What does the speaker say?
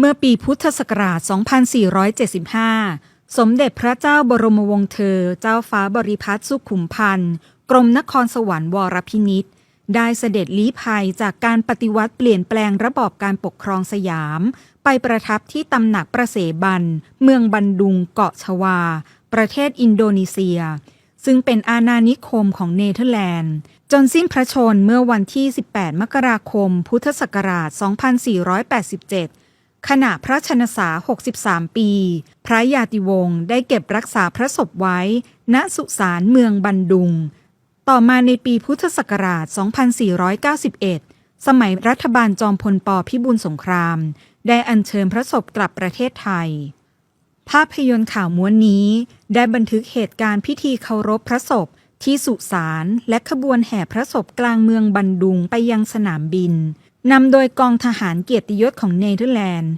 เมื่อปีพุทธศักราช 2475 สมเด็จพระเจ้าบรมวงศ์เธอ เจ้าฟ้าบริพัตรสุขุมพันธ์ กรมนครสวรรค์วรพินิษได้เสด็จลี้ภัยจากการปฏิวัติเปลี่ยนแปลงระบอบการปกครองสยาม ไปประทับที่ตำหนักประเสบัน เมืองบันดุงเกาะชวา ประเทศอินโดนีเซีย ซึ่งเป็นอาณานิคมของเนเธอร์แลนด์ จนสิ้นพระชนเมื่อวันที่ 18 มกราคม พุทธศักราช 2487 ขณะพระชนษา 63 ปี พระยาติวงศ์ได้เก็บรักษาพระศพไว้ ณ สุสานเมืองบันดุง ต่อมาในปีพุทธศักราช 2491 สมัยรัฐบาลจอมพลปพิบูลสงคราม ได้อัญเชิญพระศพกลับประเทศไทย ภาพยนตร์ข่าวม้วนนี้ได้บันทึกเหตุการณ์พิธีเคารพพระศพที่สุสานและขบวนแห่พระศพกลางเมืองบันดุงไปยังสนามบิน นำโดยกองทหารเกียรติยศของเนเธอร์แลนด์